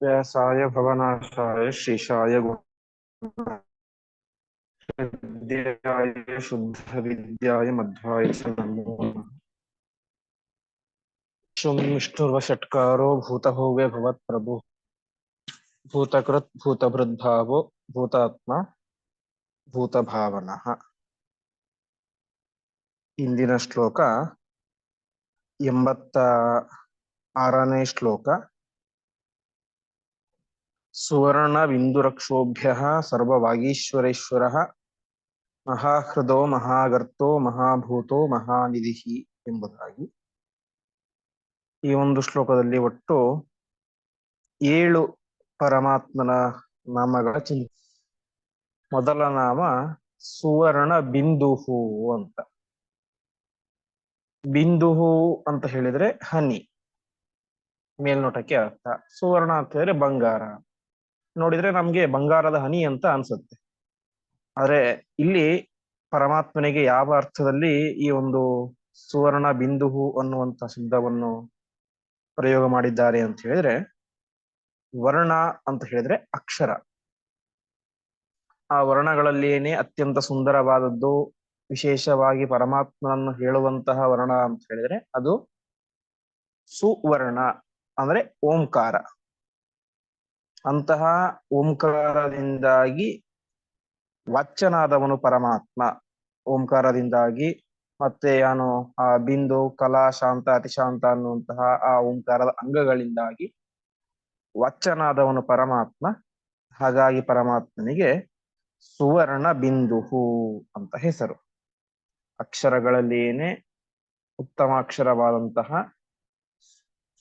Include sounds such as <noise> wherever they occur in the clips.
व्यासाय भवनाशाय श्रीशाय विद्याय शुद्ध विद्याय मध्वाय च नमो नमः शुं विष्णुर्वषट्कारो भूतभोगे भवत्प्रभु भूतकृत् भूतभृद्भावो ಭೂತಾತ್ಮ ಭೂತಭಾವನಃ ಇಂದಿನ ಶ್ಲೋಕ ಎಂಬತ್ತ ಆರನೇ ಶ್ಲೋಕ ಸುವರ್ಣ ಬಿಂದುರಕ್ಷೋಭ್ಯ ಸರ್ವವಾಗೀಶ್ವರೇಶ್ವರ ಮಹಾಹೃದೋ ಮಹಾಗರ್ತೋ ಮಹಾಭೂತೋ ಮಹಾನಿಧಿ ಎಂಬುದಾಗಿ ಈ ಒಂದು ಶ್ಲೋಕದಲ್ಲಿ ಒಟ್ಟು ಏಳು ಪರಮಾತ್ಮನ ನಾಮಗಳ ಚಿಂತೆ ಮೊದಲ ನಾಮ ಸುವರ್ಣ ಬಿಂದುಹು ಅಂತ. ಬಿಂದುಹು ಅಂತ ಹೇಳಿದ್ರೆ ಹನಿ. ಮೇಲ್ನೋಟಕ್ಕೆ ಅರ್ಥ. ಸುವರ್ಣ ಅಂತ ಹೇಳಿದ್ರೆ ಬಂಗಾರ. ನೋಡಿದ್ರೆ ನಮ್ಗೆ ಬಂಗಾರದ ಹನಿ ಅಂತ ಅನ್ಸುತ್ತೆ. ಆದ್ರೆ ಇಲ್ಲಿ ಪರಮಾತ್ಮನಿಗೆ ಯಾವ ಅರ್ಥದಲ್ಲಿ ಈ ಒಂದು ಸುವರ್ಣ ಬಿಂದುಹು ಅನ್ನುವಂತ ಶಬ್ದವನ್ನು ಪ್ರಯೋಗ ಮಾಡಿದ್ದಾರೆ ಅಂತ ಹೇಳಿದ್ರೆ ವರ್ಣ ಅಂತ ಹೇಳಿದ್ರೆ ಅಕ್ಷರ. ಆ ವರ್ಣಗಳಲ್ಲಿಯೇನೆ ಅತ್ಯಂತ ಸುಂದರವಾದದ್ದು ವಿಶೇಷವಾಗಿ ಪರಮಾತ್ಮನನ್ನು ಹೇಳುವಂತಹ ವರ್ಣ ಅಂತ ಹೇಳಿದ್ರೆ ಅದು ಸುವರ್ಣ, ಅಂದ್ರೆ ಓಂಕಾರ. ಅಂತಹ ಓಂಕಾರದಿಂದಾಗಿ ವಚ್ಚನಾದವನು ಪರಮಾತ್ಮ. ಓಂಕಾರದಿಂದಾಗಿ ಮತ್ತೆ ಏನು ಆ ಬಿಂದು, ಕಲಾ, ಶಾಂತ, ಅತಿಶಾಂತ ಅನ್ನುವಂತಹ ಆ ಓಂಕಾರದ ಅಂಗಗಳಿಂದಾಗಿ ವಚ್ಚನಾದವನು ಪರಮಾತ್ಮ. ಹಾಗಾಗಿ ಪರಮಾತ್ಮನಿಗೆ ಸುವರ್ಣ ಬಿಂದುಹು ಅಂತ ಹೆಸರು. ಅಕ್ಷರಗಳಲ್ಲಿಯೇನೆ ಉತ್ತಮ ಅಕ್ಷರವಾದಂತಹ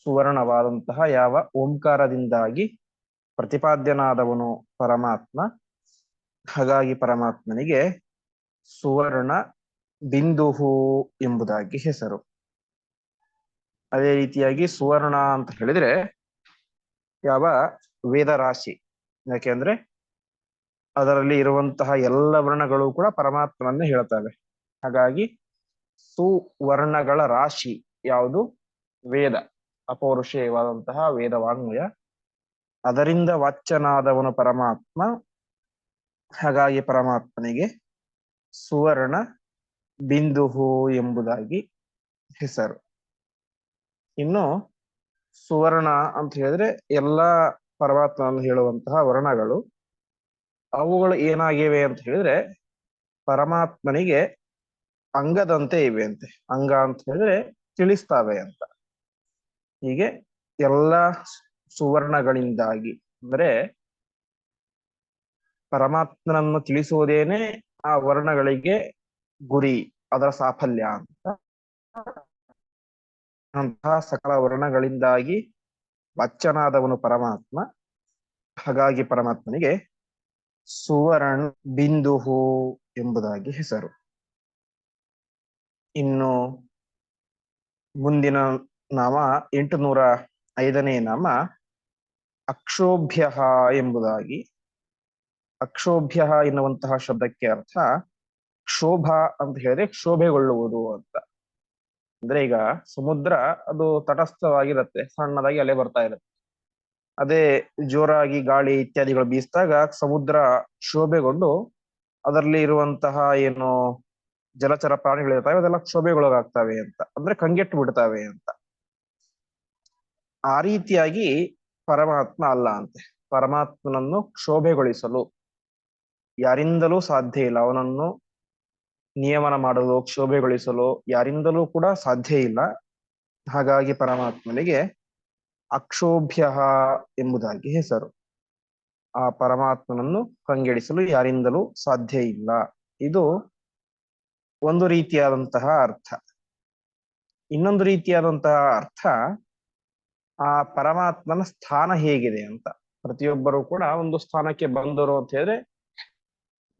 ಸುವರ್ಣವಾದಂತಹ ಯಾವ ಓಂಕಾರದಿಂದಾಗಿ ಪ್ರತಿಪಾದ್ಯನಾದವನು ಪರಮಾತ್ಮ. ಹಾಗಾಗಿ ಪರಮಾತ್ಮನಿಗೆ ಸುವರ್ಣ ಬಿಂದುಹು ಎಂಬುದಾಗಿ ಹೆಸರು. ಅದೇ ರೀತಿಯಾಗಿ ಸುವರ್ಣ ಅಂತ ಹೇಳಿದ್ರೆ ಯಾವ ವೇದ ರಾಶಿ. ಯಾಕೆಂದ್ರೆ ಅದರಲ್ಲಿ ಇರುವಂತಹ ಎಲ್ಲ ವರ್ಣಗಳು ಕೂಡ ಪರಮಾತ್ಮನನ್ನೇ ಹೇಳ್ತವೆ. ಹಾಗಾಗಿ ಸುವರ್ಣಗಳ ರಾಶಿ ಯಾವುದು? ವೇದ. ಅಪೌರುಷೇಯವಾದಂತಹ ವೇದ ವಾಂಗ್ಮಯ ಅದರಿಂದ ವಾಚ್ಯನಾದವನು ಪರಮಾತ್ಮ, ಹಾಗಾಗಿ ಪರಮಾತ್ಮನಿಗೆ ಸುವರ್ಣ ಬಿಂದುಹು ಎಂಬುದಾಗಿ ಹೆಸರು. ಇನ್ನು ಸುವರ್ಣ ಅಂತ ಹೇಳಿದ್ರೆ ಎಲ್ಲ ಪರಮಾತ್ಮನನ್ನು ಹೇಳುವಂತಹ ವರ್ಣಗಳು. ಅವುಗಳು ಏನಾಗಿವೆ ಅಂತ ಹೇಳಿದ್ರೆ ಪರಮಾತ್ಮನಿಗೆ ಅಂಗದಂತೆ ಇವೆ ಅಂತೆ. ಅಂಗ ಅಂತ ಹೇಳಿದ್ರೆ ತಿಳಿಸ್ತಾವೆ ಅಂತ. ಹೀಗೆ ಎಲ್ಲ ಸುವರ್ಣಗಳಿಂದಾಗಿ. ಅಂದ್ರೆ ಪರಮಾತ್ಮನನ್ನು ತಿಳಿಸುವುದೇನೆ ಆ ವರ್ಣಗಳಿಗೆ ಗುರಿ, ಅದರ ಸಾಫಲ್ಯ ಅಂತ. ಅಂತಹ ಸಕಲ ವರ್ಣಗಳಿಂದಾಗಿ ವಚ್ಚನಾದವನು ಪರಮಾತ್ಮ. ಹಾಗಾಗಿ ಪರಮಾತ್ಮನಿಗೆ ಸುವರ್ಣ ಬಿಂದುಹು ಎಂಬುದಾಗಿ ಹೆಸರು. ಇನ್ನು ಮುಂದಿನ ನಾಮ ಎಂಟುನೂರ ಐದನೇ ನಾಮ ಅಕ್ಷೋಭ್ಯ ಎಂಬುದಾಗಿ. ಅಕ್ಷೋಭ್ಯ ಎನ್ನುವಂತಹ ಶಬ್ದಕ್ಕೆ ಅರ್ಥ ಕ್ಷೋಭ ಅಂತ ಹೇಳಿದ್ರೆ ಕ್ಷೋಭೆಗೊಳ್ಳುವುದು ಅಂತ. ಅಂದ್ರೆ ಈಗ ಸಮುದ್ರ ಅದು ತಟಸ್ಥವಾಗಿರುತ್ತೆ, ಸಣ್ಣದಾಗಿ ಅಲೆ ಬರ್ತಾ ಇರುತ್ತೆ. ಅದೇ ಜೋರಾಗಿ ಗಾಳಿ ಇತ್ಯಾದಿಗಳು ಬೀಸಿದಾಗ ಸಮುದ್ರ ಕ್ಷೋಭೆಗೊಂಡು ಅದರಲ್ಲಿ ಇರುವಂತಹ ಏನು ಜಲಚರ ಪ್ರಾಣಿಗಳಿರ್ತಾವೆ ಅದೆಲ್ಲ ಕ್ಷೋಭೆಗೊಳಗಾಗ್ತವೆ ಅಂತ. ಅಂದ್ರೆ ಕಂಗೆಟ್ಟು ಬಿಡ್ತಾವೆ ಅಂತ. ಆ ರೀತಿಯಾಗಿ ಪರಮಾತ್ಮ ಅಲ್ಲ ಅಂತೆ. ಪರಮಾತ್ಮನನ್ನು ಕ್ಷೋಭೆಗೊಳಿಸಲು ಯಾರಿಂದಲೂ ಸಾಧ್ಯ ಇಲ್ಲ. ಅವನನ್ನು ನಿಯಮನ ಮಾಡಲು, ಕ್ಷೋಭೆಗೊಳಿಸಲು ಯಾರಿಂದಲೂ ಕೂಡ ಸಾಧ್ಯ ಇಲ್ಲ. ಹಾಗಾಗಿ ಪರಮಾತ್ಮನಿಗೆ ಅಕ್ಷೋಭ್ಯ ಎಂಬುದಾಗಿ ಹೆಸರು. ಆ ಪರಮಾತ್ಮನನ್ನು ಕಂಗೆಡಿಸಲು ಯಾರಿಂದಲೂ ಸಾಧ್ಯ ಇಲ್ಲ. ಇದು ಒಂದು ರೀತಿಯಾದಂತಹ ಅರ್ಥ. ಇನ್ನೊಂದು ರೀತಿಯಾದಂತಹ ಅರ್ಥ ಆ ಪರಮಾತ್ಮನ ಸ್ಥಾನ ಹೇಗಿದೆ ಅಂತ. ಪ್ರತಿಯೊಬ್ಬರು ಕೂಡ ಒಂದು ಸ್ಥಾನಕ್ಕೆ ಬಂದರು ಅಂತ ಹೇಳಿದ್ರೆ,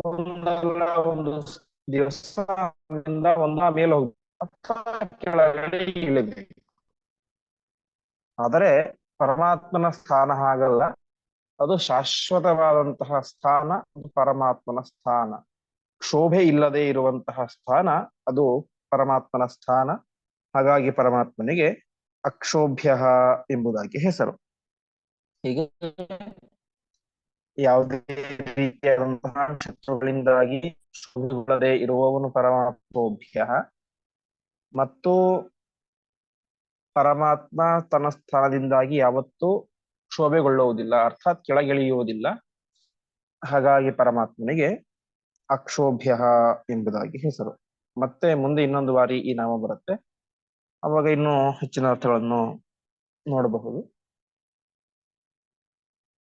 ಒಂದಲ್ಲ ಒಂದು ದಿವಸ ಒಂದ ಮೇಲೆ ಕೆಳಗಡೆ ಆದರೆ ಪರಮಾತ್ಮನ ಸ್ಥಾನ ಹಾಗಲ್ಲ. ಅದು ಶಾಶ್ವತವಾದಂತಹ ಸ್ಥಾನ ಪರಮಾತ್ಮನ ಸ್ಥಾನ. ಕ್ಷೋಭೆ ಇಲ್ಲದೆ ಇರುವಂತಹ ಸ್ಥಾನ, ಅದು ಪರಮಾತ್ಮನ ಸ್ಥಾನ. ಹಾಗಾಗಿ ಪರಮಾತ್ಮನಿಗೆ ಅಕ್ಷೋಭ್ಯ ಎಂಬುದಾಗಿ ಹೆಸರು. ಹೀಗೆ ಯಾವುದೇ ರೀತಿಯಾದಂತಹ ಶತ್ರುಗಳಿಂದಾಗಿ ಇರುವವನು ಪರಮಾತ್ಮೋಭ್ಯ. ಮತ್ತು ಪರಮಾತ್ಮ ತನ್ನ ಸ್ಥಾನದಿಂದಾಗಿ ಯಾವತ್ತೂ ಕ್ಷೋಭೆಗೊಳ್ಳುವುದಿಲ್ಲ ಅರ್ಥಾತ್ ಕೆಳಗಿಳಿಯುವುದಿಲ್ಲ. ಹಾಗಾಗಿ ಪರಮಾತ್ಮನಿಗೆ ಅಕ್ಷೋಭ್ಯ ಎಂಬುದಾಗಿ ಹೆಸರು. ಮತ್ತೆ ಮುಂದೆ ಇನ್ನೊಂದು ಬಾರಿ ಈ ನಾಮ ಬರುತ್ತೆ. ಅವಾಗ ಇನ್ನೂ ಹೆಚ್ಚಿನ ಅರ್ಥಗಳನ್ನು ನೋಡಬಹುದು.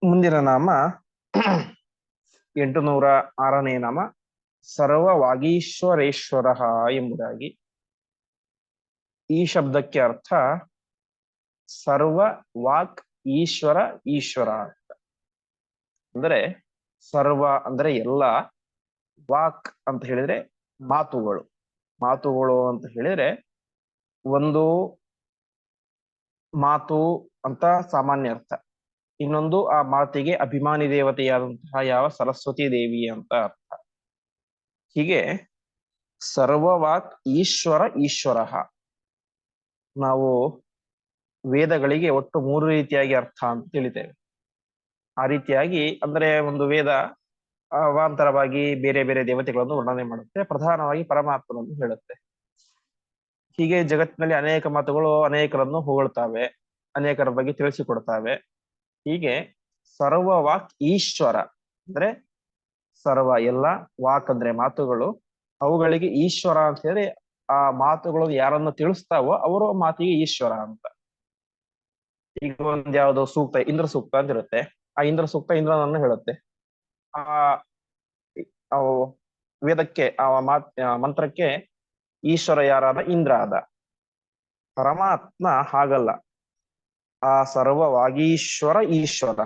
ಮುಂದಿನ ನಾಮ <clears throat> ಎಂಟು ನೂರ ಆರನೇ ನಾಮ, ಸರ್ವವಾಗೀಶ್ವರೇಶ್ವರ ಎಂಬುದಾಗಿ. ಈ ಶಬ್ದಕ್ಕೆ ಅರ್ಥ ಸರ್ವ ವಾಕ್ ಈಶ್ವರ ಈಶ್ವರ ಅಂತ. ಅಂದ್ರೆ ಸರ್ವ ಅಂದ್ರೆ ಎಲ್ಲ, ವಾಕ್ ಅಂತ ಹೇಳಿದ್ರೆ ಮಾತುಗಳು. ಮಾತುಗಳು ಅಂತ ಹೇಳಿದ್ರೆ ಒಂದು ಮಾತು ಅಂತ ಸಾಮಾನ್ಯ ಅರ್ಥ. ಇನ್ನೊಂದು, ಆ ಮಾತಿಗೆ ಅಭಿಮಾನಿ ದೇವತೆಯಾದಂತಹ ಯಾವ ಸರಸ್ವತಿ ದೇವಿ ಅಂತ ಅರ್ಥ. ಹೀಗೆ ಸರ್ವವಾಕ್ ಈಶ್ವರ ಈಶ್ವರ. ನಾವು ವೇದಗಳಿಗೆ ಒಟ್ಟು ಮೂರು ರೀತಿಯಾಗಿ ಅರ್ಥ ಅಂತ ತಿಳಿತೇವೆ. ಆ ರೀತಿಯಾಗಿ ಅಂದ್ರೆ ಒಂದು ವೇದ ಅವಾಂತರವಾಗಿ ಬೇರೆ ಬೇರೆ ದೇವತೆಗಳನ್ನು ವರ್ಣನೆ ಮಾಡುತ್ತೆ. ಪ್ರಧಾನವಾಗಿ ಪರಮಾತ್ಮನನ್ನು ಹೇಳುತ್ತೆ. ಹೀಗೆ ಜಗತ್ತಿನಲ್ಲಿ ಅನೇಕ ಮಾತುಗಳು ಅನೇಕರನ್ನು ಹೊಗಳ್ತಾವೆ, ಅನೇಕರ ಬಗ್ಗೆ ತಿಳಿಸಿಕೊಡ್ತಾವೆ. ಹೀಗೆ ಸರ್ವ ವಾಕ್ ಈಶ್ವರ ಅಂದ್ರೆ ಸರ್ವ ಎಲ್ಲ ವಾಕ್ ಅಂದ್ರೆ ಮಾತುಗಳು, ಅವುಗಳಿಗೆ ಈಶ್ವರ ಅಂತ ಹೇಳಿ ಆ ಮಾತುಗಳು ಯಾರನ್ನು ತಿಳಿಸ್ತಾವೋ ಅವರ ಮಾತಿಗೆ ಈಶ್ವರ ಅಂತ. ಈಗ ಒಂದ್ ಯಾವ್ದೋ ಸೂಕ್ತ ಇಂದ್ರ ಸೂಕ್ತ ಅಂತ ಇರುತ್ತೆ. ಆ ಇಂದ್ರ ಸೂಕ್ತ ಇಂದ್ರನನ್ನು ಹೇಳುತ್ತೆ. ಆ ವೇದಕ್ಕೆ, ಆ ಮಾತ್ ಮಂತ್ರಕ್ಕೆ ಈಶ್ವರ ಯಾರಾದ? ಇಂದ್ರ ಆದ ಪರಮಾತ್ಮ ಹಾಗಲ್ಲ. ಆ ಸರ್ವವಾಗೀಶ್ವರ ಈಶ್ವರ.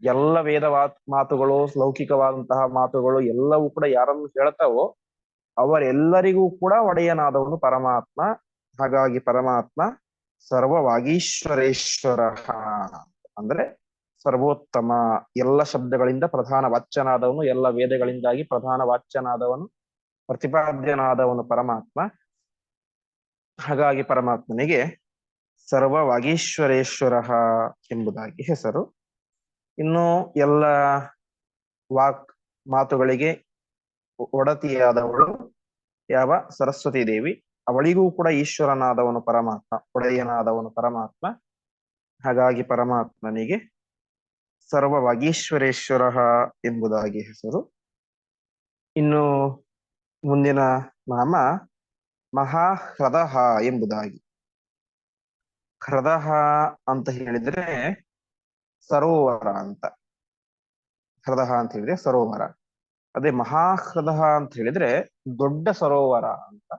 ಎಲ್ಲ ವೇದ ಮಾತುಗಳು, ಲೌಕಿಕವಾದಂತಹ ಮಾತುಗಳು ಎಲ್ಲವೂ ಕೂಡ ಯಾರನ್ನು ಹೇಳ್ತಾವೋ ಅವರೆಲ್ಲರಿಗೂ ಕೂಡ ಒಡೆಯನಾದವನು ಪರಮಾತ್ಮ. ಹಾಗಾಗಿ ಪರಮಾತ್ಮ ಸರ್ವವಾಗೀಶ್ವರೇಶ್ವರ ಅಂದ್ರೆ ಸರ್ವೋತ್ತಮ ಎಲ್ಲ ಶಬ್ದಗಳಿಂದ ಪ್ರಧಾನ ವಾಚ್ಯನಾದವನು, ಎಲ್ಲ ವೇದಗಳಿಂದಾಗಿ ಪ್ರಧಾನ ವಾಚ್ಯನಾದವನು. ಪ್ರತಿಪಾದ್ಯನಾದವನು ಪರಮಾತ್ಮ. ಹಾಗಾಗಿ ಪರಮಾತ್ಮನಿಗೆ ಸರ್ವ ವಾಗೀಶ್ವರೇಶ್ವರ ಎಂಬುದಾಗಿ ಹೆಸರು. ಇನ್ನು ಎಲ್ಲ ವಾಕ್ ಮಾತುಗಳಿಗೆ ಒಡತಿಯಾದವಳು ಯಾವ? ಸರಸ್ವತಿ ದೇವಿ. ಅವಳಿಗೂ ಕೂಡ ಈಶ್ವರನಾದವನು ಪರಮಾತ್ಮ, ಒಡೆಯನಾದವನು ಪರಮಾತ್ಮ. ಹಾಗಾಗಿ ಪರಮಾತ್ಮನಿಗೆ ಸರ್ವ ವಾಗೀಶ್ವರೇಶ್ವರ ಎಂಬುದಾಗಿ ಹೆಸರು. ಇನ್ನು ಮುಂದಿನ ನಾಮ ಮಹಾಹ್ರದಹ ಎಂಬುದಾಗಿ. ಹೃದಹ ಅಂತ ಹೇಳಿದ್ರೆ ಸರೋವರ ಅಂತ. ಹೃದಹ ಅಂತ ಹೇಳಿದ್ರೆ ಸರೋವರ. ಅದೇ ಮಹಾಹೃದಹ ಅಂತ ಹೇಳಿದ್ರೆ ದೊಡ್ಡ ಸರೋವರ ಅಂತ.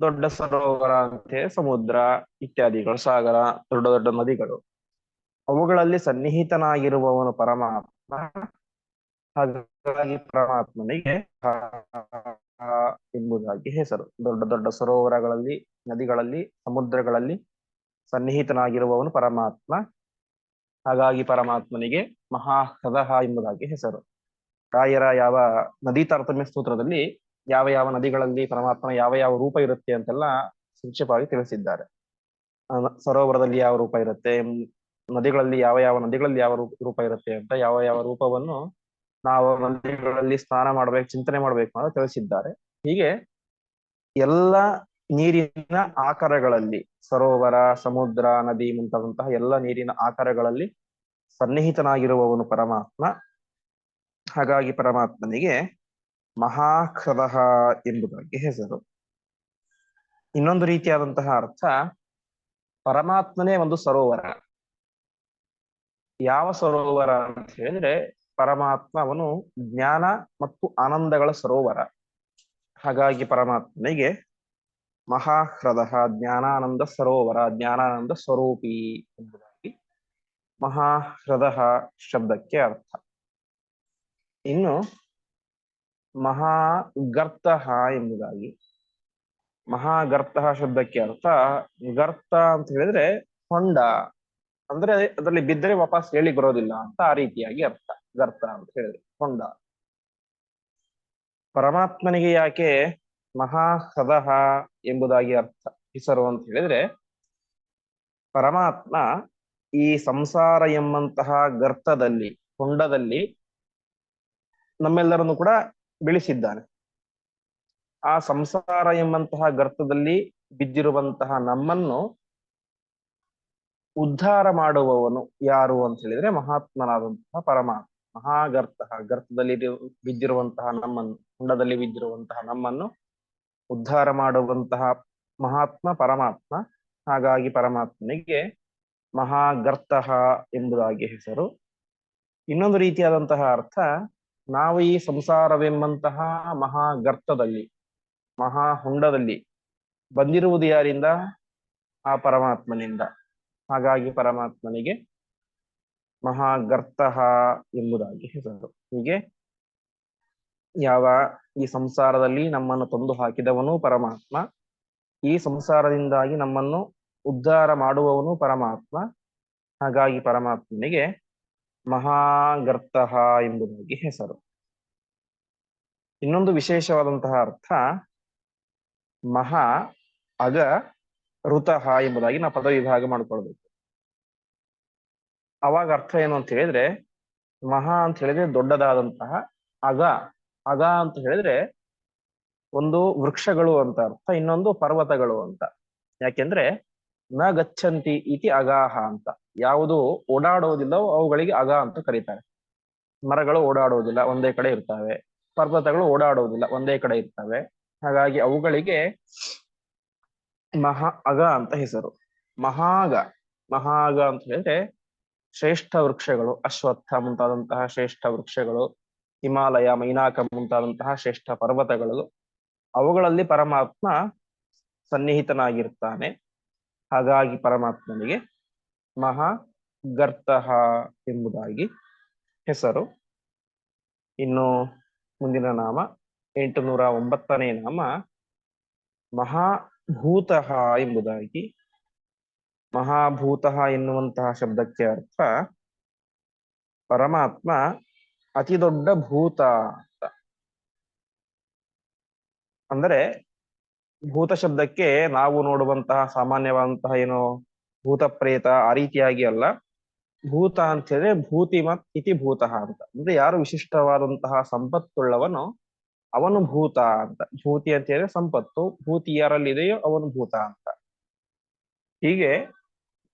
ದೊಡ್ಡ ಸರೋವರ ಅಂತ ಸಮುದ್ರ ಇತ್ಯಾದಿಗಳು, ಸಾಗರ, ದೊಡ್ಡ ದೊಡ್ಡ ನದಿಗಳು. ಅವುಗಳಲ್ಲಿ ಸನ್ನಿಹಿತನಾಗಿರುವವನು ಪರಮಾತ್ಮ. ಹಾಗಾಗಿ ಪರಮಾತ್ಮನಿಗೆ ಎಂಬುದಾಗಿ ಹೆಸರು. ದೊಡ್ಡ ದೊಡ್ಡ ಸರೋವರಗಳಲ್ಲಿ, ನದಿಗಳಲ್ಲಿ, ಸಮುದ್ರಗಳಲ್ಲಿ ಸನ್ನಿಹಿತನಾಗಿರುವವನು ಪರಮಾತ್ಮ. ಹಾಗಾಗಿ ಪರಮಾತ್ಮನಿಗೆ ಮಹಾ ಸದಹ ಎಂಬುದಾಗಿ ಹೆಸರು. ರಾಯರ ಯಾವ ನದಿ ತಾರತಮ್ಯ ಸ್ತೋತ್ರದಲ್ಲಿ ಯಾವ ಯಾವ ನದಿಗಳಲ್ಲಿ ಪರಮಾತ್ಮನ ಯಾವ ಯಾವ ರೂಪ ಇರುತ್ತೆ ಅಂತೆಲ್ಲ ಸಂಕ್ಷೇಪವಾಗಿ ತಿಳಿಸಿದ್ದಾರೆ. ಸರೋವರದಲ್ಲಿ ಯಾವ ರೂಪ ಇರುತ್ತೆ, ನದಿಗಳಲ್ಲಿ ಯಾವ ಯಾವ ನದಿಗಳಲ್ಲಿ ಯಾವ ರೂಪ ಇರುತ್ತೆ ಅಂತ ಯಾವ ಯಾವ ರೂಪವನ್ನು ನಾವು ನದಿಗಳಲ್ಲಿ ಸ್ನಾನ ಮಾಡ್ಬೇಕು, ಚಿಂತನೆ ಮಾಡ್ಬೇಕು ಅಂತ ತಿಳಿಸಿದ್ದಾರೆ. ಹೀಗೆ ಎಲ್ಲ ನೀರಿನ ಆಕಾರಗಳಲ್ಲಿ ಸರೋವರ, ಸಮುದ್ರ, ನದಿ ಮುಂತಾದಂತಹ ಎಲ್ಲ ನೀರಿನ ಆಕಾರಗಳಲ್ಲಿ ಸನ್ನಿಹಿತನಾಗಿರುವವನು ಪರಮಾತ್ಮ. ಹಾಗಾಗಿ ಪರಮಾತ್ಮನಿಗೆ ಮಹಾಕ್ಷದ ಎಂಬುದಾಗಿ ಹೆಸರು. ಇನ್ನೊಂದು ರೀತಿಯಾದಂತಹ ಅರ್ಥ, ಪರಮಾತ್ಮನೇ ಒಂದು ಸರೋವರ. ಯಾವ ಸರೋವರ ಅಂತ ಹೇಳಿದ್ರೆ ಪರಮಾತ್ಮ ಅವನು ಜ್ಞಾನ ಮತ್ತು ಆನಂದಗಳ ಸರೋವರ. ಹಾಗಾಗಿ ಪರಮಾತ್ಮನಿಗೆ ಮಹಾಹ್ರದ ಜ್ಞಾನಾನಂದ ಸರೋವರ, ಜ್ಞಾನಾನಂದ ಸ್ವರೂಪಿ ಎಂಬುದಾಗಿ ಮಹಾಹ್ರದ ಶಬ್ದಕ್ಕೆ ಅರ್ಥ. ಇನ್ನು ಮಹಾಗರ್ತ ಎಂಬುದಾಗಿ ಮಹಾಗರ್ತ ಶಬ್ದಕ್ಕೆ ಅರ್ಥ ಗರ್ತ ಅಂತ ಹೇಳಿದ್ರೆ ಹೊಂಡ. ಅಂದ್ರೆ ಅದರಲ್ಲಿ ಬಿದ್ದರೆ ವಾಪಸ್ ಹೇಳಿ ಬರೋದಿಲ್ಲ ಅಂತ ಆ ರೀತಿಯಾಗಿ ಅರ್ಥ. ಗರ್ತ ಅಂತ ಹೇಳಿದ್ರೆ. ಹೊಂಡ. ಪರಮಾತ್ಮನಿಗೆ ಯಾಕೆ ಮಹಾ ಸದಹ ಎಂಬುದಾಗಿ ಅರ್ಥ, ಹೆಸರು ಅಂತ ಹೇಳಿದ್ರೆ, ಪರಮಾತ್ಮ ಈ ಸಂಸಾರ ಎಂಬಂತಹ ಗರ್ತದಲ್ಲಿ, ಹೊಂಡದಲ್ಲಿ ನಮ್ಮೆಲ್ಲರನ್ನು ಕೂಡ ಬೆಳೆಸಿದ್ದಾನೆ. ಆ ಸಂಸಾರ ಎಂಬಂತಹ ಗರ್ತದಲ್ಲಿ ಬಿದ್ದಿರುವಂತಹ ನಮ್ಮನ್ನು ಉದ್ಧಾರ ಮಾಡುವವನು ಯಾರು ಅಂತ ಹೇಳಿದ್ರೆ ಮಹಾತ್ಮನಾದಂತಹ ಪರಮಾತ್ಮ. ಮಹಾಗರ್ತ, ಗರ್ತದಲ್ಲಿ ಬಿದ್ದಿರುವಂತಹ ನಮ್ಮನ್ನು ಹುಂಡದಲ್ಲಿ ಬಿದ್ದಿರುವಂತಹ ನಮ್ಮನ್ನು ಉದ್ಧಾರ ಮಾಡುವಂತಹ ಮಹಾತ್ಮ, ಪರಮಾತ್ಮ, ಹಾಗಾಗಿ ಪರಮಾತ್ಮನಿಗೆ ಮಹಾಗರ್ತ ಎಂಬುದಾಗಿ ಹೆಸರು. ಇನ್ನೊಂದು ರೀತಿಯಾದಂತಹ ಅರ್ಥ, ನಾವು ಈ ಸಂಸಾರವೆಂಬಂತಹ ಮಹಾಗರ್ತದಲ್ಲಿ ಮಹಾ ಹುಂಡದಲ್ಲಿ ಬಂದಿರುವುದು ಯಾರಿಂದ? ಆ ಪರಮಾತ್ಮನಿಂದ. ಹಾಗಾಗಿ ಪರಮಾತ್ಮನಿಗೆ ಮಹಾಗರ್ತಃ ಎಂಬುದಾಗಿ ಹೆಸರು. ಹೀಗೆ ಯಾವ ಈ ಸಂಸಾರದಲ್ಲಿ ನಮ್ಮನ್ನು ತಂದು ಹಾಕಿದವನು ಪರಮಾತ್ಮ, ಈ ಸಂಸಾರದಿಂದಾಗಿ ನಮ್ಮನ್ನು ಉದ್ಧಾರ ಮಾಡುವವನು ಪರಮಾತ್ಮ, ಹಾಗಾಗಿ ಪರಮಾತ್ಮನಿಗೆ ಮಹಾಗರ್ತಃ ಎಂಬುದಾಗಿ ಹೆಸರು. ಇನ್ನೊಂದು ವಿಶೇಷವಾದಂತಹ ಅರ್ಥ, ಮಹಾ ಅಗ ಋತಃ ಎಂಬುದಾಗಿ ನಾವು ಪದ ವಿಭಾಗ ಮಾಡ್ಕೊಳ್ಬೇಕು ಅವಾಗ ಅರ್ಥ ಏನು ಅಂತ ಹೇಳಿದ್ರೆ, ಮಹಾ ಅಂತ ಹೇಳಿದ್ರೆ ದೊಡ್ಡದಾದಂತಹ ಅಗ. ಅಗ ಅಂತ ಹೇಳಿದ್ರೆ ಒಂದು ವೃಕ್ಷಗಳು ಅಂತ ಅರ್ಥ, ಇನ್ನೊಂದು ಪರ್ವತಗಳು ಅಂತ. ಯಾಕೆಂದ್ರೆ, ನ ಗಚ್ಚಂತಿ ಇತಿ ಅಗಾಹ ಅಂತ. ಯಾವುದು ಓಡಾಡೋದಿಲ್ಲವೋ ಅವುಗಳಿಗೆ ಅಗ ಅಂತ ಕರೀತಾರೆ. ಮರಗಳು ಓಡಾಡೋದಿಲ್ಲ, ಒಂದೇ ಕಡೆ ಇರ್ತವೆ. ಪರ್ವತಗಳು ಓಡಾಡೋದಿಲ್ಲ, ಒಂದೇ ಕಡೆ ಇರ್ತವೆ. ಹಾಗಾಗಿ ಅವುಗಳಿಗೆ ಮಹಾ ಅಗ ಅಂತ ಹೆಸರು. ಮಹಾಗ. ಮಹಾಗ ಅಂತ ಹೇಳಿದ್ರೆ ಶ್ರೇಷ್ಠ ವೃಕ್ಷಗಳು, ಅಶ್ವತ್ಥ ಮುಂತಾದಂತಹ ಶ್ರೇಷ್ಠ ವೃಕ್ಷಗಳು, ಹಿಮಾಲಯ, ಮೈನಾಕ ಮುಂತಾದಂತಹ ಶ್ರೇಷ್ಠ ಪರ್ವತಗಳು, ಅವುಗಳಲ್ಲಿ ಪರಮಾತ್ಮ ಸನ್ನಿಹಿತನಾಗಿರ್ತಾನೆ. ಹಾಗಾಗಿ ಪರಮಾತ್ಮನಿಗೆ ಮಹಾ ಗರ್ತಃ ಎಂಬುದಾಗಿ ಹೆಸರು. ಇನ್ನು ಮುಂದಿನ ನಾಮ, ಎಂಟುನೂರ ಒಂಬತ್ತನೇ ನಾಮ, ಮಹಾಭೂತಃ ಎಂಬುದಾಗಿ ಮಹಾಭೂತಃ ಎನ್ನುವಂತಹ ಶಬ್ದಕ್ಕೆ ಅರ್ಥ ಪರಮಾತ್ಮ ಅತಿ ದೊಡ್ಡ ಭೂತ ಅಂತ. ಅಂದರೆ ಭೂತ ಶಬ್ದಕ್ಕೆ ನಾವು ನೋಡುವಂತಹ ಸಾಮಾನ್ಯವಾದಂತಹ ಏನು ಭೂತ ಪ್ರೇತ ಆ ರೀತಿಯಾಗಿ ಅಲ್ಲ. ಭೂತ ಅಂತ ಹೇಳಿದ್ರೆ ಭೂತಿ ಮತ್ ಇತಿ ಭೂತ ಅಂತ. ಅಂದ್ರೆ ಯಾರು ವಿಶಿಷ್ಟವಾದಂತಹ ಸಂಪತ್ತುಳ್ಳವನು ಅವನು ಭೂತ ಅಂತ. ಭೂತಿ ಅಂತ ಹೇಳಿದ್ರೆ ಸಂಪತ್ತು. ಭೂತಿ ಯಾರಲ್ಲಿದೆಯೋ ಅವನು ಭೂತ ಅಂತ. ಹೀಗೆ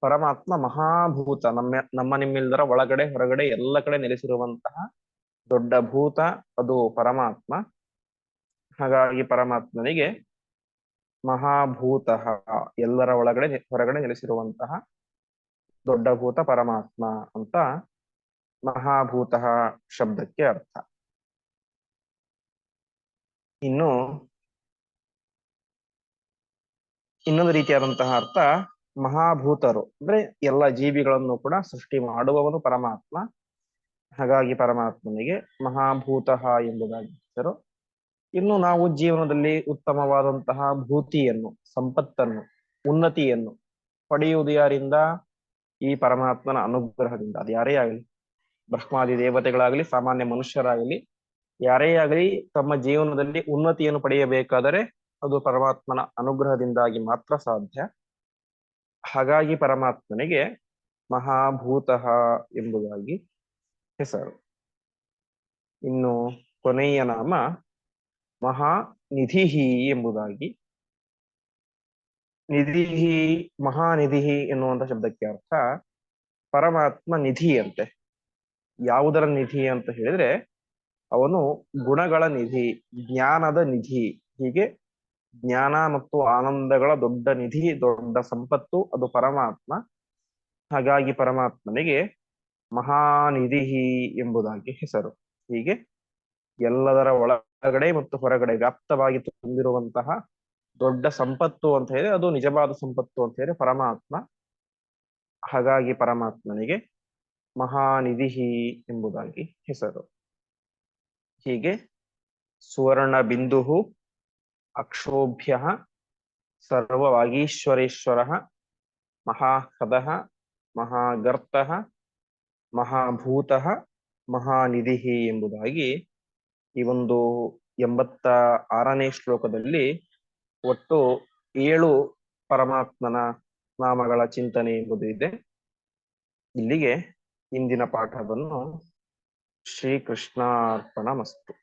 ಪರಮಾತ್ಮ ಮಹಾಭೂತ, ನಮ್ಮ ನಮ್ಮ ನಿಮ್ಮಿಲ್ದರ ಒಳಗಡೆ, ಹೊರಗಡೆ ಎಲ್ಲ ಕಡೆ ನೆಲೆಸಿರುವಂತಹ ದೊಡ್ಡ ಭೂತ, ಅದು ಪರಮಾತ್ಮ. ಹಾಗಾಗಿ ಪರಮಾತ್ಮನಿಗೆ ಮಹಾಭೂತ ಎಲ್ಲರ ಒಳಗಡೆ ಹೊರಗಡೆ ನೆಲೆಸಿರುವಂತಹ ದೊಡ್ಡ ಭೂತ ಪರಮಾತ್ಮ ಅಂತ ಮಹಾಭೂತ ಶಬ್ದಕ್ಕೆ ಅರ್ಥ. ಇನ್ನು ಇನ್ನೊಂದು ರೀತಿಯಾದಂತಹ ಅರ್ಥ ಮಹಾಭೂತರು, ಅಂದ್ರೆ ಎಲ್ಲ ಜೀವಿಗಳನ್ನು ಕೂಡ ಸೃಷ್ಟಿ ಮಾಡುವವನು ಪರಮಾತ್ಮ. ಹಾಗಾಗಿ ಪರಮಾತ್ಮನಿಗೆ ಮಹಾಭೂತ ಎಂಬುದಾಗಿ ಹೆಸರು. ಇನ್ನು ನಾವು ಜೀವನದಲ್ಲಿ ಉತ್ತಮವಾದಂತಹ ಭೂತಿಯನ್ನು, ಸಂಪತ್ತನ್ನು, ಉನ್ನತಿಯನ್ನು ಪಡೆಯುವುದು ಯಾರಿಂದ? ಈ ಪರಮಾತ್ಮನ ಅನುಗ್ರಹದಿಂದ. ಅದು ಯಾರೇ ಆಗಲಿ, ಬ್ರಹ್ಮಾದಿ ದೇವತೆಗಳಾಗಲಿ, ಸಾಮಾನ್ಯ ಮನುಷ್ಯರಾಗಲಿ, ಯಾರೇ ಆಗಲಿ ತಮ್ಮ ಜೀವನದಲ್ಲಿ ಉನ್ನತಿಯನ್ನು ಪಡೆಯಬೇಕಾದರೆ ಅದು ಪರಮಾತ್ಮನ ಅನುಗ್ರಹದಿಂದಾಗಿ ಮಾತ್ರ ಸಾಧ್ಯ. ಹಾಗಾಗಿ ಪರಮಾತ್ಮನಿಗೆ ಮಹಾಭೂತ ಎಂಬುದಾಗಿ ಹೆಸರು. ಇನ್ನು ಕೊನೆಯ ನಾಮ ಮಹಾನಿಧಿ ಎಂಬುದಾಗಿ. ನಿಧಿಹಿ ಮಹಾನಿಧಿ ಎನ್ನುವಂತ ಶಬ್ದಕ್ಕೆ ಅರ್ಥ ಪರಮಾತ್ಮ ನಿಧಿ ಅಂತೆ. ಯಾವುದರ ನಿಧಿ ಅಂತ ಹೇಳಿದ್ರೆ ಅವನು ಗುಣಗಳ ನಿಧಿ, ಜ್ಞಾನದ ನಿಧಿ ಹೀಗೆ ಜ್ಞಾನ ಮತ್ತು ಆನಂದಗಳ ದೊಡ್ಡ ನಿಧಿ, ದೊಡ್ಡ ಸಂಪತ್ತು, ಅದು ಪರಮಾತ್ಮ. ಹಾಗಾಗಿ ಪರಮಾತ್ಮನಿಗೆ ಮಹಾನಿಧಿ ಎಂಬುದಾಗಿ ಹೆಸರು. ಹೀಗೆ ಎಲ್ಲದರ ಒಳಗಡೆ ಮತ್ತು ಹೊರಗಡೆ ವ್ಯಾಪ್ತವಾಗಿ ತುಂಬಿರುವಂತಹ ದೊಡ್ಡ ಸಂಪತ್ತು ಅಂತ ಹೇಳಿ ಅದು ನಿಜವಾದ ಸಂಪತ್ತು ಅಂತ ಹೇಳಿ ಪರಮಾತ್ಮ. ಹಾಗಾಗಿ ಪರಮಾತ್ಮನಿಗೆ ಮಹಾನಿಧಿ ಎಂಬುದಾಗಿ ಹೆಸರು. ಹೀಗೆ ಸುವರ್ಣ ಬಿಂದು ಅಕ್ಷೋಭ್ಯ ಸರ್ವವಾಗೀಶ್ವರೇಶ್ವರ ಮಹಾಹದ ಮಹಾಗರ್ತ ಮಹಾಭೂತ ಮಹಾನಿಧಿ ಎಂಬುದಾಗಿ ಈ ಒಂದು ಎಂಬತ್ತ ಆರನೇ ಶ್ಲೋಕದಲ್ಲಿ ಒಟ್ಟು ಏಳು ಪರಮಾತ್ಮನ ನಾಮಗಳ ಚಿಂತನೆ ಎಂಬುದು ಇದೆ. ಇಲ್ಲಿಗೆ ಇಂದಿನ ಪಾಠವನ್ನು ಶ್ರೀಕೃಷ್ಣಾರ್ಪಣ ಮಸ್ತು